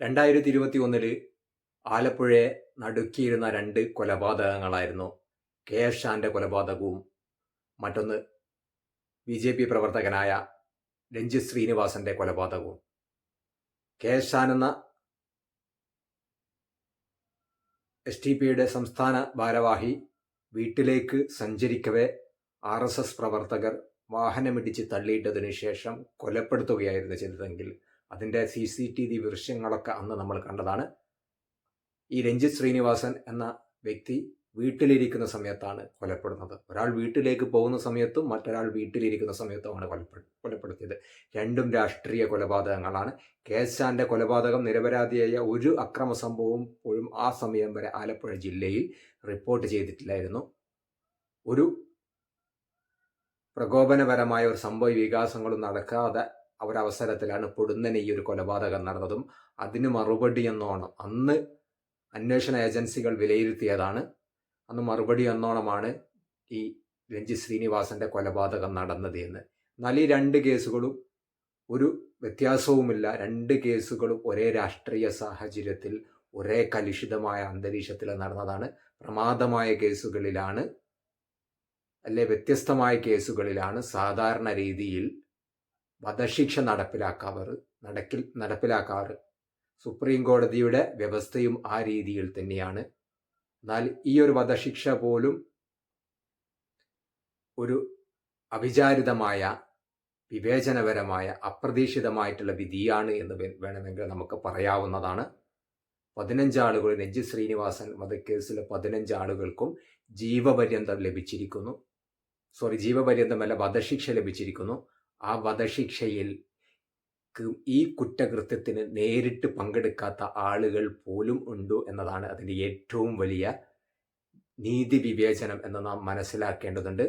രണ്ടായിരത്തി ഇരുപത്തി ഒന്നിൽ ആലപ്പുഴയെ നടുക്കിയിരുന്ന രണ്ട് കൊലപാതകങ്ങളായിരുന്നു. കെ എസ് ഷാന്റെ കൊലപാതകവും മറ്റൊന്ന് ബി ജെ പി പ്രവർത്തകനായ രഞ്ജിത് ശ്രീനിവാസന്റെ കൊലപാതകവും. കെ എസ് ഷാൻ എന്ന എസ് ടി പിയുടെ സംസ്ഥാന ഭാരവാഹി വീട്ടിലേക്ക് സഞ്ചരിക്കവേ ആർ എസ് എസ് പ്രവർത്തകർ വാഹനമിടിച്ച് തള്ളിയിട്ടതിനു ശേഷം കൊലപ്പെടുത്തുകയായിരുന്നു ചെയ്തതെങ്കിൽ അതിന്റെ സി സി ടി വി ദൃശ്യങ്ങളൊക്കെ അന്ന് നമ്മൾ കണ്ടതാണ്. ഈ രഞ്ജിത് ശ്രീനിവാസൻ എന്ന വ്യക്തി വീട്ടിലിരിക്കുന്ന സമയത്താണ് കൊലപ്പെടുന്നത്. ഒരാൾ വീട്ടിലേക്ക് പോകുന്ന സമയത്തും മറ്റൊരാൾ വീട്ടിലിരിക്കുന്ന സമയത്തുമാണ് കൊലപ്പെടു കൊലപ്പെടുത്തിയത്. രണ്ടും രാഷ്ട്രീയ കൊലപാതകങ്ങളാണ്. കേശാന്റെ കൊലപാതകം നിരപരാധിയായ ഒരു അക്രമ സംഭവവും പോലും ആ സമയം വരെ ആലപ്പുഴ ജില്ലയിൽ റിപ്പോർട്ട് ചെയ്തിട്ടില്ലായിരുന്നു. ഒരു പ്രകോപനപരമായ ഒരു സംഭവ വികാസങ്ങളും നടക്കാതെ ഒരവസരത്തിലാണ് പൊടുന്നനെ ഈ ഒരു കൊലപാതകം നടന്നതും. അതിന് മറുപടി എന്നോണം. അന്ന് അന്വേഷണ ഏജൻസികൾ വിലയിരുത്തിയതാണ്. അന്ന് മറുപടി എന്നോണമാണ് ഈ രഞ്ജി ശ്രീനിവാസന്റെ കൊലപാതകം നടന്നത് എന്ന്. എന്നാൽ ഈ രണ്ട് കേസുകളും ഒരു വ്യത്യാസവുമില്ല. രണ്ട് കേസുകളും ഒരേ രാഷ്ട്രീയ സാഹചര്യത്തിൽ ഒരേ കലുഷിതമായ അന്തരീക്ഷത്തിൽ നടന്നതാണ്. പ്രമാദമായ കേസുകളിലാണ് അല്ലെ വ്യത്യസ്തമായ കേസുകളിലാണ് സാധാരണ രീതിയിൽ വധശിക്ഷ നടപ്പിലാക്കാറ് നടക്കിൽ നടപ്പിലാക്കാറ്. സുപ്രീം കോടതിയുടെ വ്യവസ്ഥയും ആ രീതിയിൽ തന്നെയാണ്. എന്നാൽ ഈ ഒരു വധശിക്ഷ പോലും ഒരു അവിചാരിതമായ വിവേചനപരമായ അപ്രതീക്ഷിതമായിട്ടുള്ള വിധിയാണ് എന്ന് വേണമെങ്കിൽ നമുക്ക് പറയാവുന്നതാണ്. പതിനഞ്ച് ആളുകൾ ശ്രീനിവാസൻ വധക്കേസിലെ പതിനഞ്ച് ആളുകൾക്കും ജീവപര്യന്തം ലഭിച്ചിരിക്കുന്നു. സോറി ജീവപര്യന്തമല്ല വധശിക്ഷ ലഭിച്ചിരിക്കുന്നു. ആ വധശിക്ഷയിൽ ഈ കുറ്റകൃത്യത്തിന് നേരിട്ട് പങ്കെടുക്കാത്ത ആളുകൾ പോലും ഉണ്ട് എന്നതാണ് അതിന്റെ ഏറ്റവും വലിയ നീതി വിവേചനം എന്ന് നാം മനസ്സിലാക്കേണ്ടതുണ്ട്.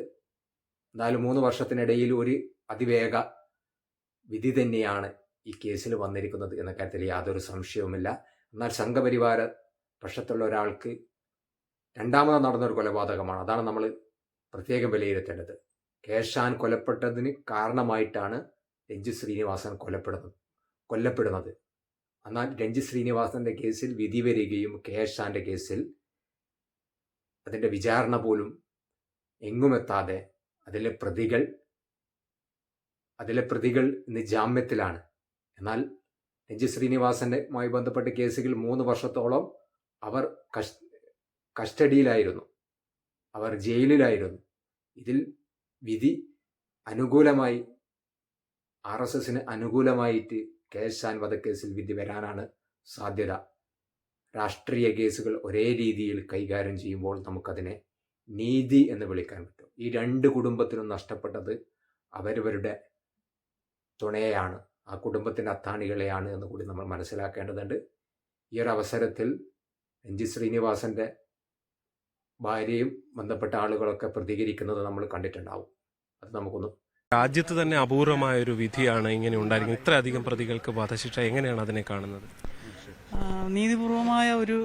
എന്നാലും മൂന്ന് വർഷത്തിനിടയിൽ ഒരു അതിവേഗ വിധി തന്നെയാണ് ഈ കേസിൽ വന്നിരിക്കുന്നത് എന്ന കാര്യത്തിൽ യാതൊരു സംശയവുമില്ല. എന്നാൽ സംഘപരിവാര പക്ഷത്തുള്ള ഒരാൾക്ക് രണ്ടാമത് നടന്നൊരു കൊലപാതകമാണ്. അതാണ് നമ്മൾ പ്രത്യേകം വിലയിരുത്തേണ്ടത്. കേശാൻ കൊലപ്പെട്ടതിന് കാരണമായിട്ടാണ് രഞ്ജു ശ്രീനിവാസൻ കൊലപ്പെടുന്നത് കൊല്ലപ്പെടുന്നത്. എന്നാൽ രഞ്ജു ശ്രീനിവാസന്റെ കേസിൽ വിധി വരികയും കേശാന്റെ കേസിൽ അതിന്റെ വിചാരണ പോലും എങ്ങുമെത്താതെ അതിലെ പ്രതികൾ അതിലെ പ്രതികൾ ഇന്ന് ജാമ്യത്തിലാണ്. എന്നാൽ രഞ്ജി ശ്രീനിവാസനുമായി ബന്ധപ്പെട്ട കേസുകൾ മൂന്ന് വർഷത്തോളം അവർ കസ്റ്റഡിയിലായിരുന്നു. അവർ ജയിലിലായിരുന്നു. ഇതിൽ വിധി അനുകൂലമായി ആർ എസ് എസിന് അനുകൂലമായിട്ട് കെ എസ് കേശാൻ വധക്കേസിൽ വിധി വരാനാണ് സാധ്യത. രാഷ്ട്രീയ കേസുകൾ ഒരേ രീതിയിൽ കൈകാര്യം ചെയ്യുമ്പോൾ നമുക്കതിനെ നീതി എന്ന് വിളിക്കാൻ പറ്റും. ഈ രണ്ട് കുടുംബത്തിനും നഷ്ടപ്പെട്ടത് അവരവരുടെ തുണയെയാണ്. ആ കുടുംബത്തിന്റെ അത്താണികളെയാണ് എന്ന് കൂടി നമ്മൾ മനസ്സിലാക്കേണ്ടതുണ്ട്. ഈ ഒരു അവസരത്തിൽ രഞ്ജി ശ്രീനിവാസന്റെ ഭാര്യയും ബന്ധപ്പെട്ട ആളുകളൊക്കെ പ്രതികരിക്കുന്നത് നമ്മൾ കണ്ടിട്ടുണ്ടാവും. അത് നമുക്കൊന്ന് രാജ്യത്ത് തന്നെ അപൂർവമായ ഒരു വിധിയാണ് ഇങ്ങനെ ഉണ്ടായിരിക്കുന്നത്. ഇത്രയധികം പ്രതികൾക്ക് വധശിക്ഷ എങ്ങനെയാണ് അതിനെ കാണുന്നത്? നീതിപൂർവമായ ഒരു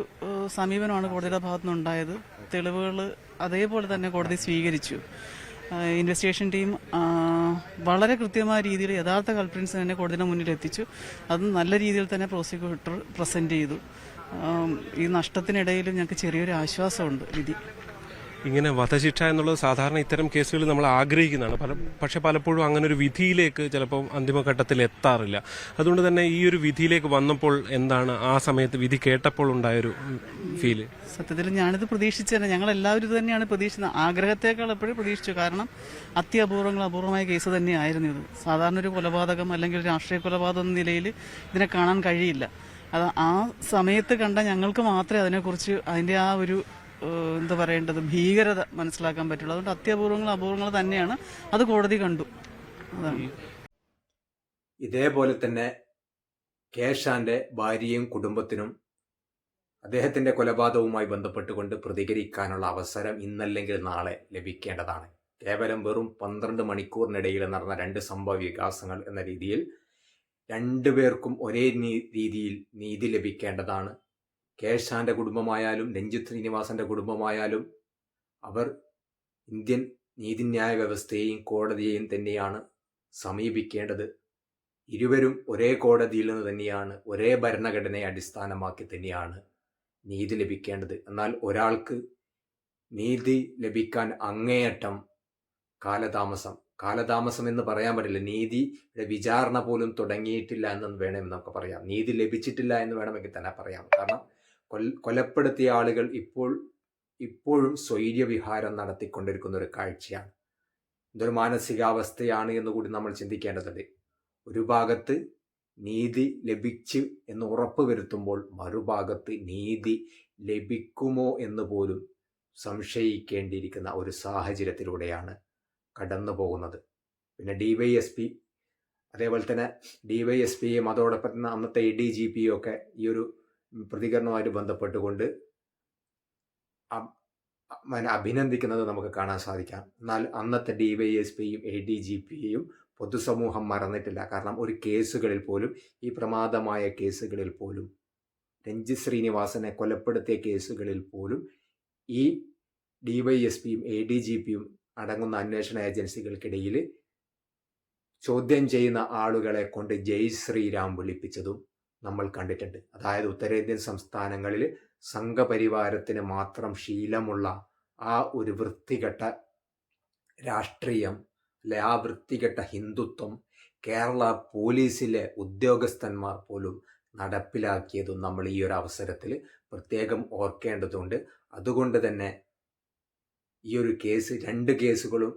സമീപനമാണ് കോടതിയുടെ ഭാഗത്തു നിന്നുണ്ടായത് തെളിവുകൾ അതേപോലെ തന്നെ കോടതി സ്വീകരിച്ചു. ഇൻവെസ്റ്റിഗേഷൻ ടീം വളരെ കൃത്യമായ രീതിയിൽ യഥാർത്ഥ കൾപ്രിൻസ് തന്നെ കോടതിയുടെ മുന്നിൽ എത്തിച്ചു. അത് നല്ല രീതിയിൽ തന്നെ പ്രോസിക്യൂട്ടർ പ്രസന്റ് ചെയ്തു. ഈ നഷ്ടത്തിനിടയിലും ഞങ്ങൾക്ക് ചെറിയൊരു ആശ്വാസമുണ്ട് വിധി. ഇങ്ങനെ വധശിക്ഷ എന്നുള്ളത് സാധാരണ ഇത്തരം കേസുകളിൽ നമ്മൾ ആഗ്രഹിക്കുന്നതാണ്. പല പക്ഷെ പലപ്പോഴും അങ്ങനെ ഒരു വിധിയിലേക്ക് ചിലപ്പോൾ അന്തിമഘട്ടത്തിൽ എത്താറില്ല. അതുകൊണ്ട് തന്നെ ഈ ഒരു വിധിയിലേക്ക് വന്നപ്പോൾ എന്താണ് ആ സമയത്ത് വിധി കേട്ടപ്പോൾ ഉണ്ടായൊരു ഫീൽ സത്യത്തിൽ ഞാനിത് പ്രതീക്ഷിച്ചതന്നെ ഞങ്ങൾ എല്ലാവരും ഇത് തന്നെയാണ് പ്രതീക്ഷിച്ചത്. ആഗ്രഹത്തേക്കാൾ എപ്പോഴും പ്രതീക്ഷിച്ചു. കാരണം അത്യപൂർവങ്ങൾ അപൂർവമായ കേസ് തന്നെയായിരുന്നു ഇത്. സാധാരണ ഒരു കൊലപാതകം അല്ലെങ്കിൽ രാഷ്ട്രീയ കൊലപാതകം എന്ന നിലയിൽ ഇതിനെ കാണാൻ കഴിയില്ല. അത് ആ സമയത്ത് കണ്ട ഞങ്ങൾക്ക് മാത്രമേ അതിനെക്കുറിച്ച് അതിന്റെ ആ ഒരു എന്താ പറയേണ്ടത് ഭീകരത മനസ്സിലാക്കാൻ പറ്റുള്ളൂ. അതുകൊണ്ട് അത്യപൂർവങ്ങൾ അപൂർവങ്ങൾ തന്നെയാണ് അത് കോടതി കണ്ടു. അതാണ്. ഇതേപോലെ തന്നെ കേശാന്റെ ഭാര്യയും കുടുംബത്തിനും അദ്ദേഹത്തിന്റെ കൊലപാതകവുമായി ബന്ധപ്പെട്ടുകൊണ്ട് പ്രതികരിക്കാനുള്ള അവസരം ഇന്നല്ലെങ്കിൽ നാളെ ലഭിക്കേണ്ടതാണ്. കേവലം വെറും പന്ത്രണ്ട് മണിക്കൂറിനിടയിൽ നടന്ന രണ്ട് സംഭവ വികാസങ്ങൾ എന്ന രീതിയിൽ രണ്ടുപേർക്കും ഒരേ രീതിയിൽ നീതി ലഭിക്കേണ്ടതാണ്. കേശാന്റെ കുടുംബമായാലും രഞ്ജിത്ത് ശ്രീനിവാസന്റെ കുടുംബമായാലും അവർ ഇന്ത്യൻ നീതിന്യായ വ്യവസ്ഥയെയും കോടതിയെയും തന്നെയാണ് സമീപിക്കേണ്ടത്. ഇരുവരും ഒരേ കോടതിയിൽ നിന്ന് തന്നെയാണ് ഒരേ ഭരണഘടനയെ അടിസ്ഥാനമാക്കി തന്നെയാണ് നീതി ലഭിക്കേണ്ടത്. എന്നാൽ ഒരാൾക്ക് നീതി ലഭിക്കാൻ അങ്ങേയറ്റം കാലതാമസം കാലതാമസം എന്ന് പറയാൻ പറ്റില്ല. നീതി വിചാരണ പോലും തുടങ്ങിയിട്ടില്ല എന്ന് വേണം നമുക്ക് പറയാം. നീതി ലഭിച്ചിട്ടില്ല എന്ന് വേണമെങ്കിൽ തന്നെ പറയാം. കാരണം കൊലപ്പെടുത്തിയ ആളുകൾ ഇപ്പോൾ ഇപ്പോഴും സ്വൈര്യവിഹാരം നടത്തിക്കൊണ്ടിരിക്കുന്ന ഒരു കാഴ്ചയാണ്. ഇതൊരു മാനസികാവസ്ഥയാണ് എന്ന് കൂടി നമ്മൾ ചിന്തിക്കേണ്ടതുണ്ട്. ഒരു ഭാഗത്ത് നീതി ലഭിച്ച് എന്ന് ഉറപ്പ് വരുത്തുമ്പോൾ മറുഭാഗത്ത് നീതി ലഭിക്കുമോ എന്ന് പോലും സംശയിക്കേണ്ടിയിരിക്കുന്ന ഒരു സാഹചര്യത്തിലൂടെയാണ് കടന്നു പോകുന്നത് പിന്നെ ഡി വൈ എസ് പി അതേപോലെ തന്നെ ഡി വൈ എസ് പിയും അതോടൊപ്പം അന്നത്തെ എ ഡി ജി പിയും ഒക്കെ ഈ ഒരു പ്രതികരണവുമായിട്ട് ബന്ധപ്പെട്ടുകൊണ്ട് അഭിനന്ദിക്കുന്നത് നമുക്ക് കാണാൻ സാധിക്കാം. എന്നാൽ അന്നത്തെ ഡി വൈ എസ് പിയും എ ഡി ജി പിയും പൊതുസമൂഹം മറന്നിട്ടില്ല. കാരണം ഒരു കേസുകളിൽ പോലും ഈ പ്രമാദമായ കേസുകളിൽ പോലും രഞ്ജി ശ്രീനിവാസനെ കൊലപ്പെടുത്തിയ കേസുകളിൽ പോലും ഈ ഡി വൈ എസ് പിയും എ ഡി ജി പിയും അടങ്ങുന്ന അന്വേഷണ ഏജൻസികൾക്കിടയിൽ ചോദ്യം ചെയ്യുന്ന ആളുകളെ കൊണ്ട് ജയ് ശ്രീരാം വിളിപ്പിച്ചതും നമ്മൾ കണ്ടിട്ടുണ്ട്. അതായത് ഉത്തരേന്ത്യൻ സംസ്ഥാനങ്ങളിൽ സംഘപരിവാരത്തിന് മാത്രം ശീലമുള്ള ആ ഒരു വൃത്തികെട്ട രാഷ്ട്രീയം അല്ലെ ആ വൃത്തികെട്ട ഹിന്ദുത്വം കേരള പോലീസിലെ ഉദ്യോഗസ്ഥന്മാർ പോലും നടപ്പിലാക്കിയതും നമ്മൾ ഈ ഒരു അവസരത്തിൽ പ്രത്യേകം ഓർക്കേണ്ടതുണ്ട്. അതുകൊണ്ട് തന്നെ ഈ ഒരു കേസ് രണ്ട് കേസുകളും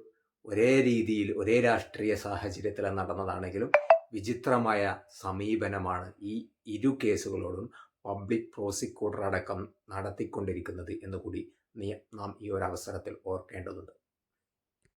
ഒരേ രീതിയിൽ ഒരേ രാഷ്ട്രീയ സാഹചര്യത്തിൽ നടന്നതാണെങ്കിലും വിചിത്രമായ സമീപനമാണ് ഈ ഇരു കേസുകളോടും പബ്ലിക് പ്രോസിക്യൂട്ടർ അടക്കം നടത്തിക്കൊണ്ടിരിക്കുന്നത് എന്നുകൂടി നാം ഈ ഒരു അവസരത്തിൽ ഓർക്കേണ്ടതുണ്ട്.